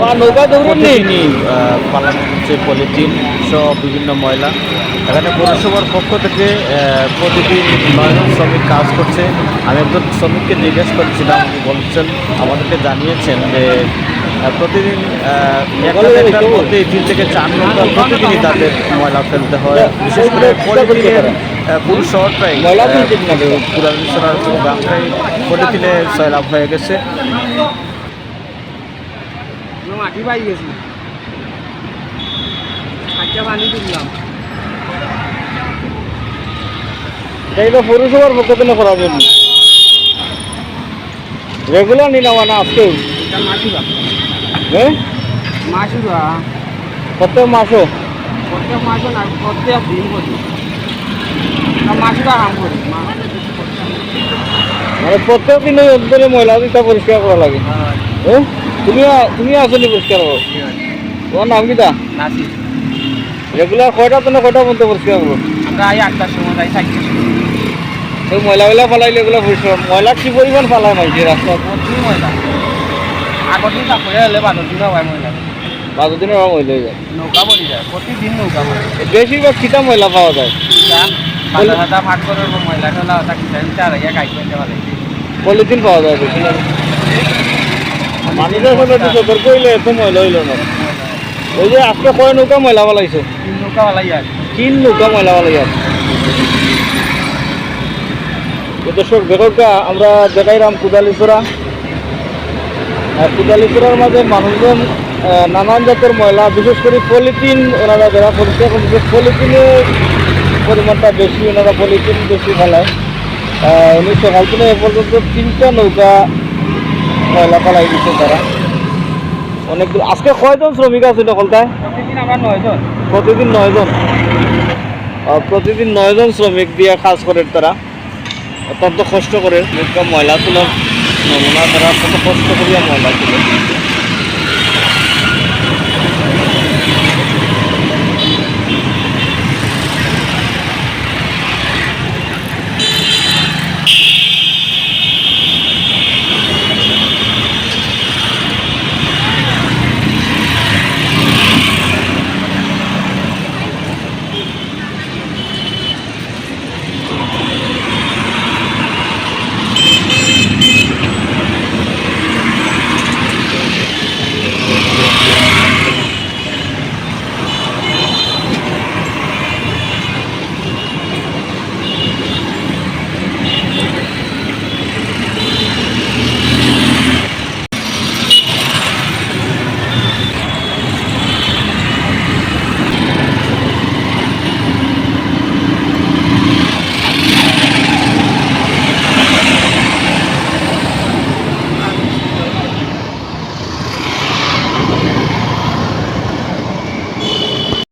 নৌকা দৌড়েননি প্রতিদিনই পালানো হচ্ছে পলিথিন সহ বিভিন্ন ময়লা। এখানে পৌরসভার পক্ষ থেকে প্রতিদিন নয়জন শ্রমিক কাজ করছে। আমি একজন শ্রমিককে জিজ্ঞেস করছিলাম উনি বলছেন আমাদেরকে জানিয়েছেন যে প্রতিদিন আহ, একটা দেড়টার মধ্যে তিন থেকে চার নৌকা প্রতিদিনই তাদের ময়লা ফেলতে হয়। বিশেষ করে পলিথিনের পুরো। শহরটাই ময়লা পলিথিন না কেউ? পুরাতন পুরো গ্রামটাই পলিথিনে সয়লাভ হয়ে গেছে। মাটি পাই গেছি। খাদ্য পানি এটা পৌরসভার পক্ষ থেকে করার জন্য রেগুলার নি নেওয়া না মাসুরা। হ্যাঁ মাসুরা। প্রত্যেক মাসও প্রত্যেক মাসে না প্রত্যেক দিন করি। মাসুরা করি মানে প্রত্যেক দিন ময়লা দিতে পরিষ্কার করা লাগে। হ্যাঁ। তুমি তুমি আসনি পরিষ্কার করো। তোমার নাম কি তা? নাসি রেগুলার কয়টা তো কয়টা পর্যন্ত পরিষ্কার করো আমরা এই আটটার সময় যাই থাকি এই ময়লাগুলা ফালাইলে এগুলো পরিষ্কার ময়লা কি পরিমাণ ফালায় মাইছে রাস্তা প্রচুর ময়লা। আগর দিন চাকরি হলে দিনও হয় ময়লা। দিনের আমার ময়লা যায়। নৌকা পড়ি যায়। প্রতিদিন নৌকা পড়ে বেশিরভাগ খিতা ময়লা পাওয়া যায়? হাতা ফাট করে ময়লা টোলা ওটা কিনে চার পারে পলিথিন পাওয়া যায় বেশি ফালাইছে তিন নৌকা বালাই আর দর্শক দেখোকা আমরা দেখাইলাম কুদালিচড়া আর কুদালিচড়ার মাঝে মানুষজন নানান জাতের ময়লা বিশেষ করে পলিথিন ওনারা যারা পরিষ্কার করছে পলিথিনের পরিমাণটা বেশি ওনারা পলিথিন বেশি ফেলায় উনি সকাল থেকে এ পর্যন্ত তিনটা নৌকা ময়লা ফেলাই দিচ্ছে তারা। অনেকগুলো আজকে কয়জন শ্রমিক আছে নকলতায় প্রতিদিন আমরা নয়জন। প্রতিদিন নয়জন? শ্রমিক দিয়ে কাজ করেন তারা। অত্যন্ত কষ্ট করে। ময়লা তোলার নমুনা তারা অত্যন্ত কষ্ট করিয়া ময়লা তুলে।